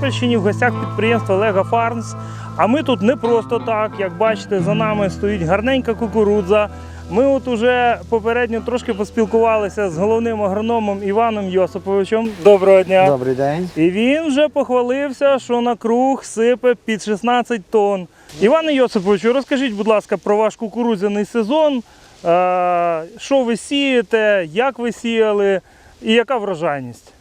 Тернопільщині в гостях підприємства Лего Фармс. А ми тут не просто так. Як бачите, за нами стоїть гарненька кукурудза. Ми от уже попередньо трошки поспілкувалися з головним агрономом Іваном Йосиповичем. Доброго дня. Добрий день. І він вже похвалився, що на круг сипе під 16 тонн. Іване Йосиповичу, розкажіть, будь ласка, про ваш кукурудзяний сезон. Що ви сієте, як ви сіяли і яка врожайність?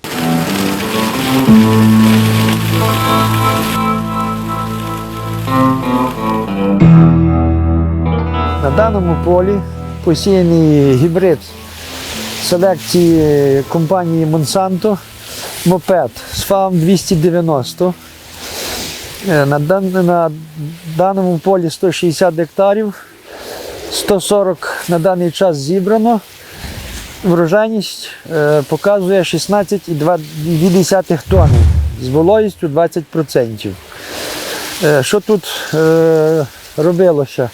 На даному полі посіяний гібрид селекції компанії Monsanto мопед з ФАМ 290. Е, На, на даному полі 160 гектарів, 140 на даний час зібрано. Врожайність е, показує 16,2 тонни з вологістю 20%. Е, Що тут е, робилося?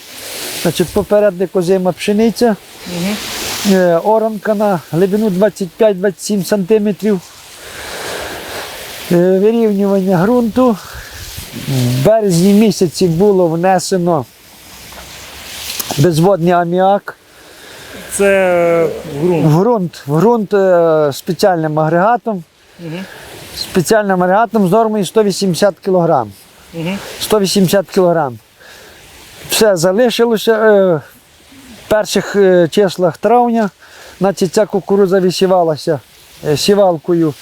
Значить, попередник озима пшениця, е, оранка на глибину 25-27 см. Вирівнювання ґрунту. В березні місяці було внесено безводний аміак. Це е, ґрунт. В ґрунт, в ґрунт спеціальним агрегатом. Спеціальним агрегатом з нормою 180 кг. 180 кг. Все залишилося е, в перших е, числах травня. Значить, ця кукурудза висівалася е, сівалкою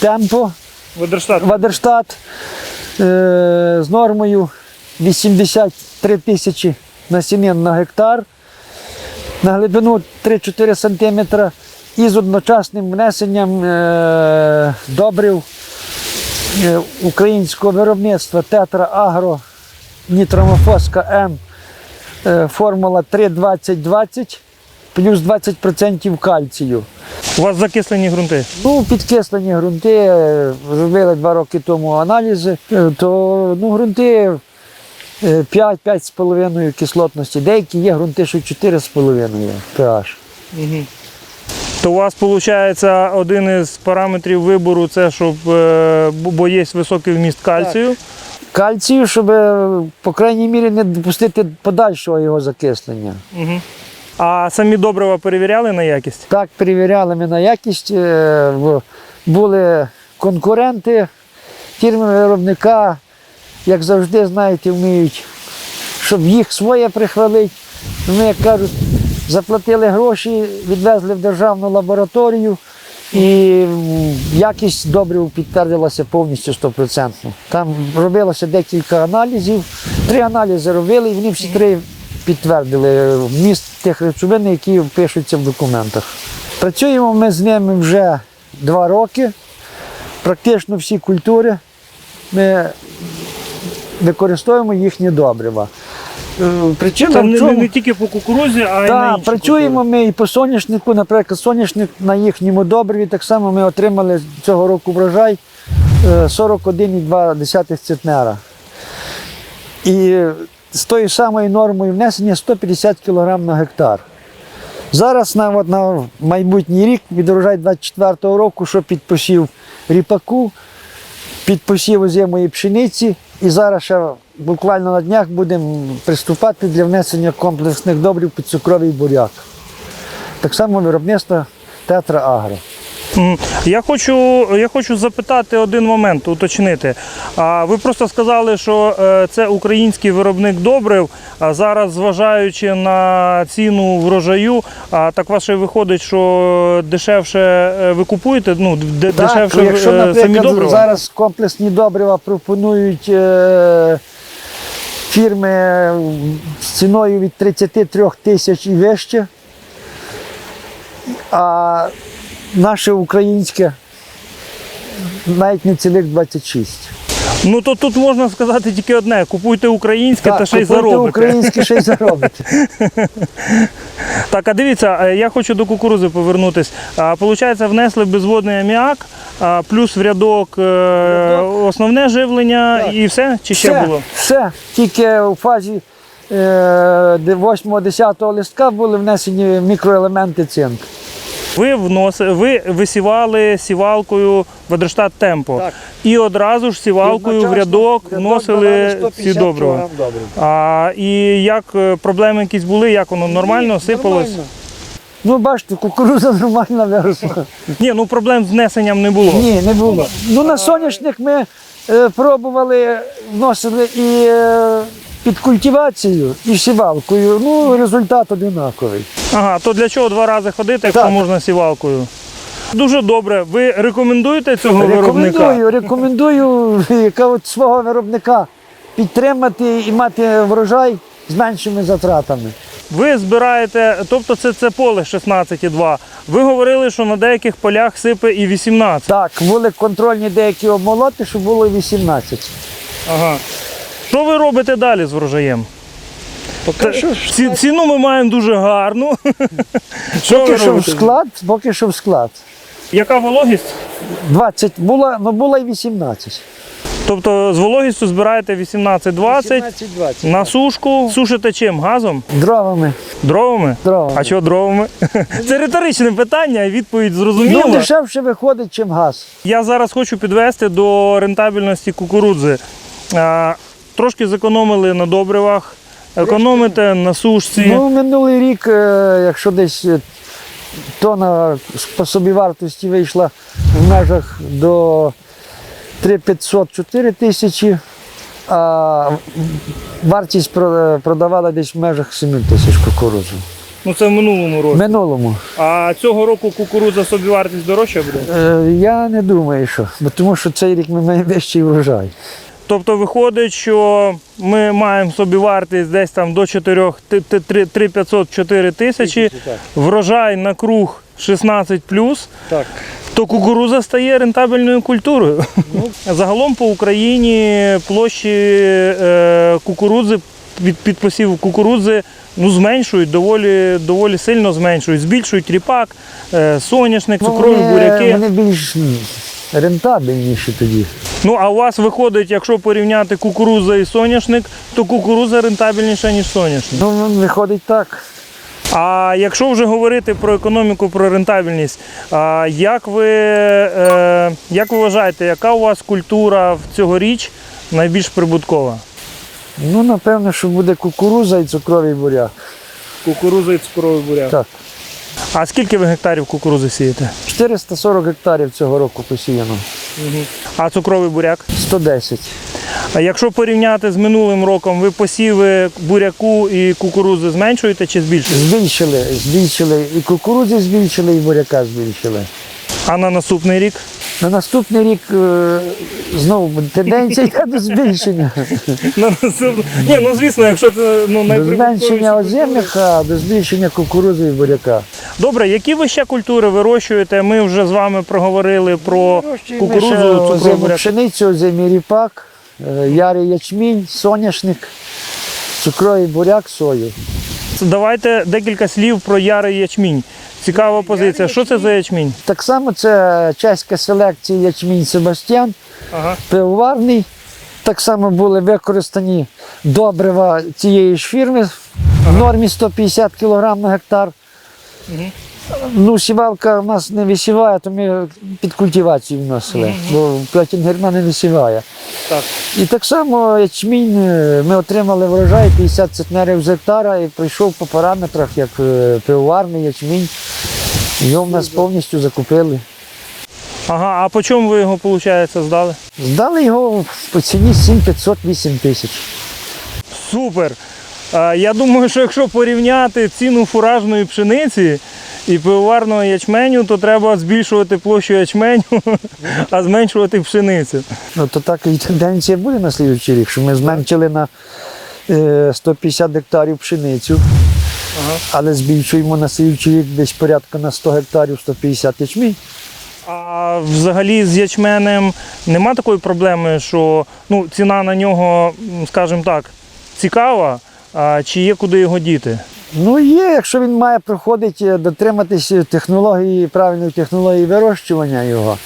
темпо. Вадерштат е, з нормою 83 тисячі насінин на гектар на глибину 3-4 см і з одночасним внесенням е, добрив е, українського виробництва Тетра Агро Нітромофоска М е, формула 32020 плюс 20% кальцію. У вас закислені ґрунти. Ну, підкислені ґрунти, е, робили два роки тому аналізи, то ну, ґрунти 5-5,5 кислотності. Деякі є ґрунти, що 4,5 pH. То у вас виходить один із параметрів вибору це, щоб е, бо- є високий вміст кальцію. Кальцію, щоб, е, по крайній мірі, не допустити подальшого його закислення. Мгм. А самі добрива перевіряли на якість? Так, перевіряли ми на якість. е, Були конкуренти фірми виробника, як завжди, знаєте, вміють, щоб їх своє прихвалити. Ми, як кажуть, заплатили гроші, відвезли в державну лабораторію. І якість добрив підтвердилася повністю 100%. Там робилося декілька аналізів. Три аналізи робили, і вони всі три підтвердили вміст тих речовин, які пишуться в документах. Працюємо ми з ними вже два роки. Практично всі культури ми використовуємо їхні добрива. Е, Причина Це в не, не, не тільки по кукурузі, а й на Так, інші працюємо ми і по соняшнику, наприклад, соняшник на їхньому добриві. Так само ми отримали цього року врожай е, 41,2 центнера. І з тою самою нормою внесення 150 кг на гектар. Зараз на, от, на майбутній рік від урожай 24-го року, що під посів ріпаку, під посів озимої пшениці. І зараз ще буквально на днях будемо приступати для внесення комплексних добрів під цукровий буряк. Так само виробництво Тетра Агро. Я хочу, я хочу запитати один момент, уточнити. Ви просто сказали, що е, це український виробник добрив. А зараз, зважаючи на ціну врожаю, так ваше виходить, що дешевше е, ви купуєте, ну дешевше Так, якщо, е, самі добрива? зараз комплексні добрива пропонують фірми з ціною від 33 тисяч і вище, а наше українське навіть не цілих 26. Ну то тут можна сказати тільки одне: купуйте українське та ще й купуйте українське ще й заробите. Так, а дивіться, е, я хочу до кукурузи повернутись. А, Получається, внесли безводний аміак, плюс в рядок, е, основне живлення Так. і все? Чи ще все, було? Все, тільки у фазі е, 8-10 листка були внесені мікроелементи цинк. Ви вноси, ви висівали сівалкою Ведерштат Темпо Так. і одразу ж сівалкою в рядок вносили ці добрива. А і як е, проблеми якісь були, як воно нормально сипалось? Ну, бачите, кукурудза нормально виросла. Ні, ну проблем з внесенням не було. Ні, не було. Ну, на соняшник ми е, пробували, вносили і е, під культивацією, і сівалкою. Ну, результат одинаковий. Ага, то для чого два рази ходити, якщо Так. можна сівалкою? Дуже добре. Ви рекомендуєте цього виробника? Рекомендую, рекомендую яка от свого виробника підтримати і мати врожай з меншими затратами. Ви збираєте, тобто це, це поле 16,2. Ви говорили, що на деяких полях сипе і 18. Так, були контрольні деякі обмолоти, щоб було 18. Ага. Що ви робите далі з врожаєм? Та- ці- ціну ми маємо дуже гарну. Що ви Поки що в робите? склад, поки що в склад. Яка вологість? 20, була, ну була і 18. Тобто з вологістю збираєте 18-20 18-20. на сушку. Сушите чим? Газом? Дровами. Дровами? Дровами. А чого дровами? Це риторичне питання, і відповідь Ну, зрозуміла. дешевше виходить, чим газ. Я зараз хочу підвести до рентабельності кукурудзи. А, Трошки зекономили на добривах, економите на сушці. Ну, минулий рік, е, якщо десь е, тонна по собівартості вийшла в межах до 3500-4 тисячі, а вартість продавала десь в межах 7 тисяч кукурудзу. Ну це в минулому році. минулому. А цього року кукурудза собівартість дорожча буде? Е, Я не думаю, що, бо тому що цей рік ми маємо вищий врожай. Тобто виходить, що ми маємо собівартість десь там до 4, 3500-4 тисячі, врожай на круг 16 Так. то кукуруза стає рентабельною культурою. Загалом по Україні площі е, кукурудзи від, під посів кукурудзи ну, зменшують, доволі, доволі сильно зменшують. Збільшують ріпак, е, соняшник, цукрові буряки. вони більш рентабельніші тоді. Ну а у вас виходить, якщо порівняти кукурудза і соняшник, то кукурудза рентабельніша, ніж соняшник. Ну, виходить так. А якщо вже говорити про економіку, про рентабельність, а як ви, е, як ви вважаєте, яка у вас культура в цьогоріч найбільш прибуткова? Ну, напевно, що буде кукуруза і цукровий буряк. Кукуруза і цукровий буряк. Так. А скільки ви гектарів кукурузи сієте? 440 гектарів цього року посіяно. А цукровий буряк? 110. А якщо порівняти з минулим роком, ви посіви буряку і кукурузи зменшуєте чи збільшуєте? Збільшили, збільшили і кукурудзи збільшили, і буряка збільшили. А на наступний рік? На наступний рік е, знову буде тенденція йде до збільшення. Ні, ну звісно, якщо це ну, До зменшення озимих, а до збільшення кукурудзи і буряка. Добре, які ви ще культури вирощуєте? Ми вже з вами проговорили про кукурудзу, озиму пшеницю, озимий ріпак, е, ярий ячмінь, соняшник, цукровий буряк, сою. Давайте декілька слів про ярий ячмінь. Цікава позиція. Що це за ячмінь? Так само це чеська селекція ячмінь Себастьян. Ага. пивоварний. Так само були використані добрива цієї ж фірми в нормі 150 кг на гектар. Ну, сівалка в нас не висіває, то ми під культивацію вносили, бо платінгерна не висіває. Так. І так само ячмінь е, ми отримали врожай 50 центнерів з гектара і прийшов по параметрах як е, пивоварний ячмінь. Його в нас повністю закупили. Ага, а по чому ви його, виходить, здали? Здали його по ціні 7500-8 тисяч. Супер! Е, Я думаю, що якщо порівняти ціну фуражної пшениці і пивоварного ячменю, то треба збільшувати площу ячменю, а зменшувати пшеницю. Ну, то так і тенденція буде на слідуючий рік, що ми зменшили на е, 150 гектарів пшеницю, але збільшуємо на слідуючий рік десь порядка на 100 гектарів 150 ячмінь. А взагалі з ячменем нема такої проблеми, що ну, ціна на нього, скажімо так, цікава, а чи є куди його діти? Ну є, якщо він має проходити, дотриматися технології, правильної технології вирощування його,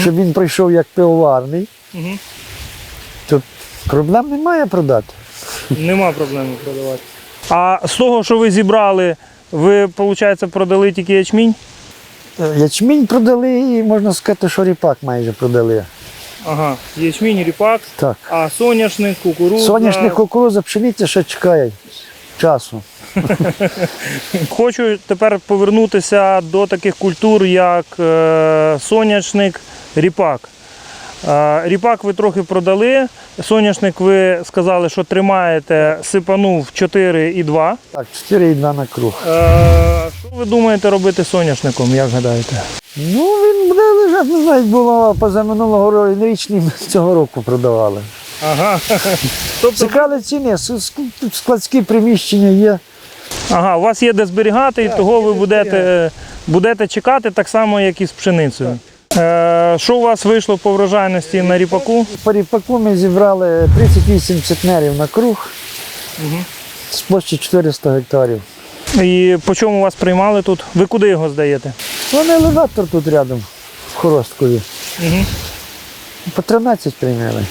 щоб він пройшов як пивоварний, Мгм. то проблем немає продати. Нема проблеми продавати. А з того, що ви зібрали, ви, виходить, продали тільки ячмінь? Е, Ячмінь продали і можна сказати, що ріпак майже продали. Ага, ячмінь, ріпак, Так. а соняшник, кукурудза. Соняшник кукурудза, пшениця ще чекає часу. Хочу тепер повернутися до таких культур, як е, соняшник, ріпак. Е, Ріпак ви трохи продали. Соняшник ви сказали, що тримаєте, сипанув 4,2. Так, 4,2 на круг. Е, Що ви думаєте робити з соняшником, як гадаєте? Ну, він буде лежати, не знаю, було позаминулого року, річний цього року продавали. Ага. Тобто, Цікаві ціни, складські приміщення є. Ага, у вас є де зберігати, і того ви будете, будете чекати так само, як і з пшеницею. Е, Що у вас вийшло по врожайності на ріпаку? По ріпаку ми зібрали 38 центнерів на круг з площі 400 гектарів. І по чому вас приймали тут? Ви куди його здаєте? Вони елеватор тут рядом, в Хоросткові. По 13 прийняли.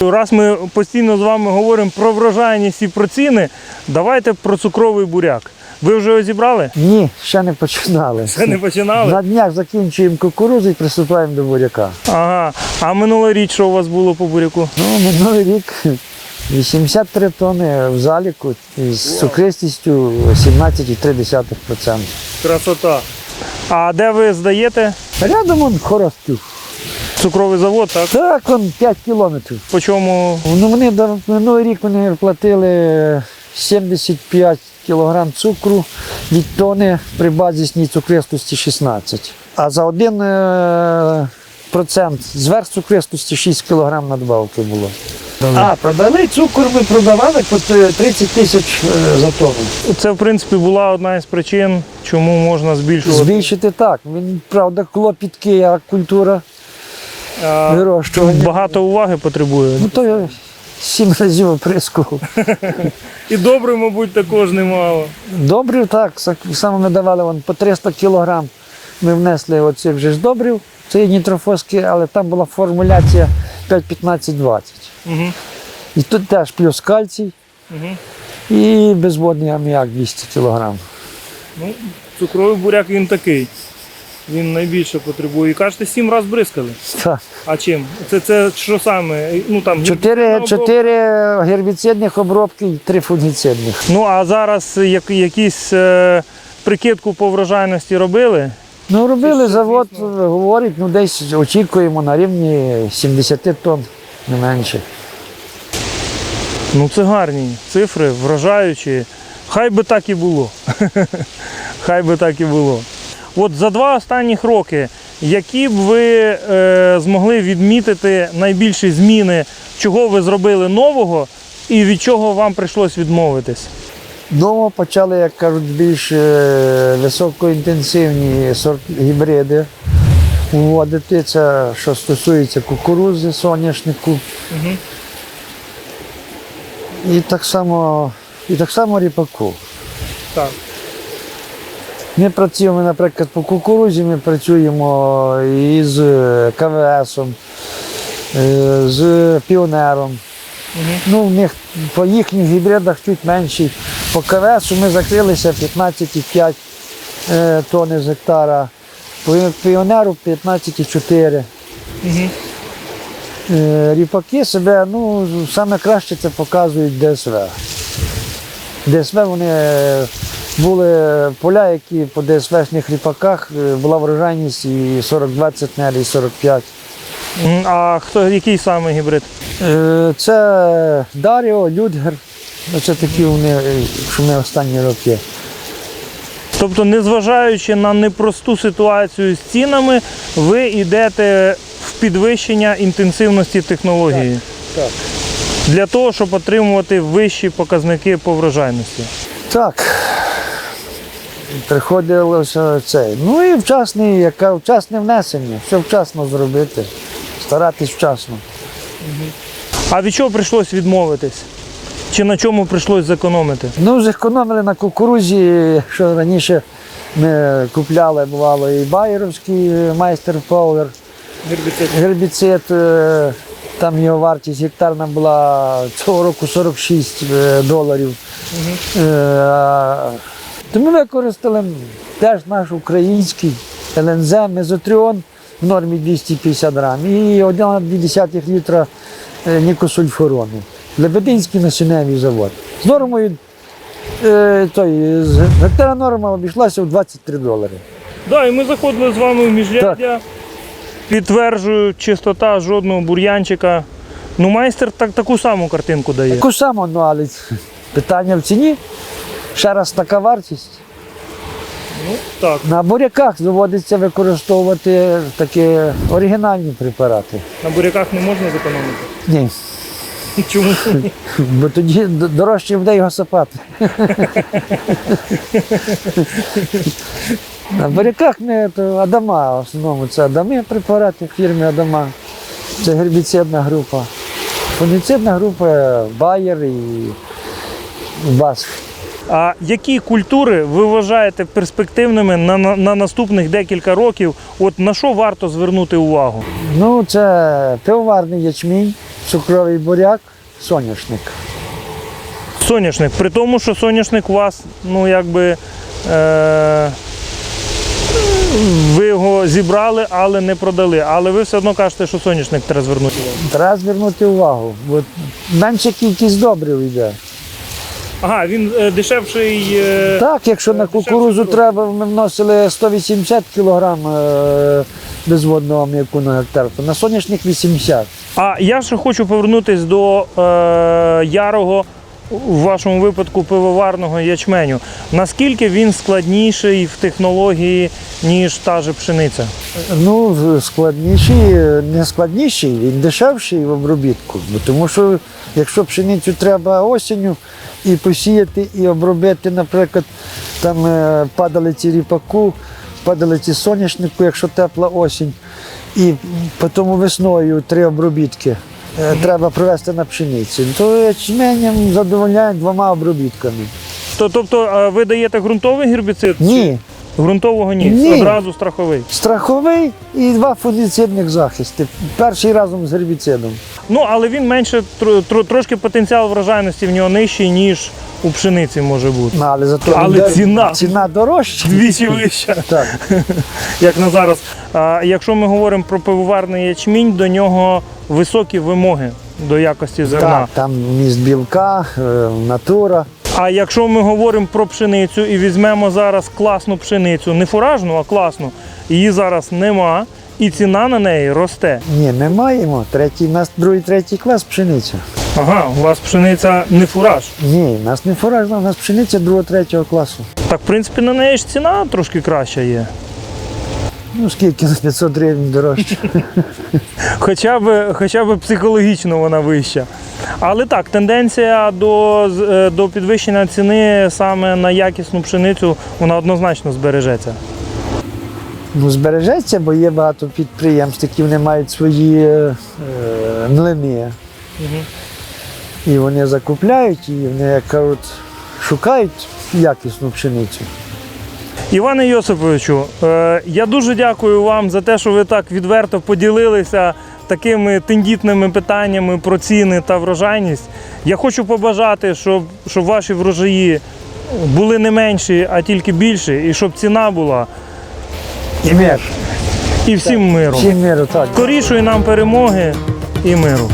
Раз ми постійно з вами говоримо про врожайність і про ціни, давайте про цукровий буряк. Ви вже його зібрали? Ні, ще не починали. Це не починали? На днях закінчуємо кукурудзу і приступаємо до буряка. Ага. А минулий рік що у вас було по буряку? Ну, минулий рік 83 тонни в заліку із цукристістю 17,3%. Красота. А де ви здаєте? Рядом он Хоростків. Цукровий завод, так? Так, он 5 кілометрів. По чому? Ну, вони до- минулий рік вони платили 75 кг цукру від тони при базісній цукристості 16. А за один е, процент зверх цукристості 6 кг надбавки було. А, продали цукор, ми продавали по 30 тисяч е, за тонну. Це, в принципі, була одна із причин, чому можна збільшувати. Збільшити так. Він, правда, клопітки, а культура вирощування. Багато уваги потребує. Ну то я сім разів оприскував. І добре, мабуть, також немало. Добрив так, саме ми давали вон, по 300 кілограм. Ми внесли оцих вже ж добрив, це є нітрофоски, але там була формуляція 5-15-20. Угу. І тут теж плюс кальцій Угу. і безводний аміак 200 кілограм. Ну, цукровий буряк він такий. Він найбільше потребує. І кажете, сім разів бризкали. Так. А чим? Це, це що саме? Ну, там, Чотири, гербіцидна чотири гербіцидних обробки і три фунгіцидних. Ну, а зараз як, якісь е, прикидку по врожайності робили? Ну, робили що, завод, звісно. говорить, ну десь очікуємо на рівні 70 тонн, не менше. Ну, це гарні цифри, вражаючі. Хай би так і було. Хай би так і було. От за два останніх роки, які б ви е, змогли відмітити найбільші зміни, чого ви зробили нового і від чого вам прийшлось відмовитись? Дома почали, як кажуть, більш е, високоінтенсивні сорт гібриди вводити. Це що стосується кукурудзи, соняшнику. Угу. І так само, і так само ріпаку. Так. Ми працюємо, наприклад, по кукурудзі, ми працюємо із КВС, з піонером. Ну, в них по їхніх гібридах чуть менші. По КВС ми закрилися 15,5 е, тонни з гектара. По піонеру 15,4. Угу. Е, Ріпаки себе ну, саме краще це показують ДСВ. ДСВ вони е, були поля, які по ДСВшних ріпаках е, була врожайність і 42 центнери, і 45. А хто який саме гібрид? Е, Це Даріо, Людгер. Це такі вони, е, що ми останні роки. Тобто, незважаючи на непросту ситуацію з цінами, ви йдете в підвищення інтенсивності технології Так. для того, щоб отримувати вищі показники по врожайності. Так. Приходилося це. Ну і вчасний, яка вчасне внесення, все вчасно зробити, старатись вчасно. А від чого прийшлось відмовитись? Чи на чому прийшлось зекономити? Ну, зекономили на кукурузі, що раніше ми купляли, бувало, і байеровський майстер Power, Гербіцид. гербіцид. е, Там його вартість гектарна була цього року 46 е, доларів. Е, То ми використали теж наш український ЛНЗ, мезотріон в нормі 250 грам і 1,2 літра е, нікосульфурону. Лебединський насінневий завод. З нормою е, той, з гектара норма обійшлася в 23 долари. Да, і ми заходили з вами в міжряддя. Підтверджую, чистота жодного бур'янчика. Ну, майстер так, таку саму картинку дає. Таку саму, ну але питання в ціні. Ще раз така вартість. Ну, так. На буряках доводиться використовувати такі оригінальні препарати. На буряках не можна зекономити. Ні, Чому? бо тоді дорожче буде його сапати. На буряках ми то Адама, в основному це Адами препарати фірми Адама. Це гербіцидна група. Фунгіцидна група Байер і Басф. А які культури ви вважаєте перспективними на, на, на наступних декілька років? От на що варто звернути увагу? Ну, це пивоварний ячмінь, цукровий буряк, соняшник. Соняшник. При тому, що соняшник у вас, ну якби. Е- ви його зібрали, але не продали. Але ви все одно кажете, що соняшник треба звернути увагу. Треба звернути увагу, бо менша кількість добрив йде. Ага, він е, дешевший. е, Так, якщо на дешевше кукурузу треба, ми вносили 180 кг е, безводного м'яку на гектар, то на соняшник 80. А я ще хочу повернутися до е, ярого, в вашому випадку пивоварного ячменю. Наскільки він складніший в технології, ніж та же пшениця? Ну, складніший, не складніший, він дешевший в обробітку. Тому що якщо пшеницю треба осінню і посіяти, і обробити, наприклад, там е, падалиці ріпаку, падалиці соняшнику, якщо тепла осінь, і потім весною три обробітки. Е, Треба провести на пшениці, то ячменем задовольняють двома обробітками. То, тобто ви даєте ґрунтовий гербіцид? Ні, Ґрунтового ні. Ні. Одразу страховий. страховий і два фунгіцидних захисти. Перший разом з гербіцидом. Ну, але він менше, тро- тро- трошки потенціал врожайності в нього нижчий, ніж у пшениці може бути. Ну, Але зато Але ціна. ціна дорожча. Двічі вища. Так. як на зараз. А, якщо ми говоримо про пивоварний ячмінь, до нього високі вимоги до якості зерна. так, там міст білка, е, натура. А якщо ми говоримо про пшеницю і візьмемо зараз класну пшеницю, не фуражну, а класну, її зараз нема, і ціна на неї росте. Ні, ми маємо. Третій, у нас другий, третій клас пшениця. Ага, у вас пшениця не фураж. Ні, у нас не фуражна, у нас пшениця другого, третього класу. Так, в принципі, на неї ж ціна трошки краща є. Ну скільки на 500 гривень дорожче. Хоча б, хоча б психологічно вона вища. Але так, тенденція до, е, до підвищення ціни саме на якісну пшеницю вона однозначно збережеться. Ну, збережеться, бо є багато підприємств, які вони мають свої е, е, млини. І вони закупляють, і вони, як кажуть, шукають якісну пшеницю. Іване Йосиповичу, е, я дуже дякую вам за те, що ви так відверто поділилися такими тендітними питаннями про ціни та врожайність. Я хочу побажати, щоб, щоб ваші врожаї були не менші, а тільки більші, і щоб ціна була І мир. і всім миру. Всім миру, так. Скорішої нам перемоги і миру.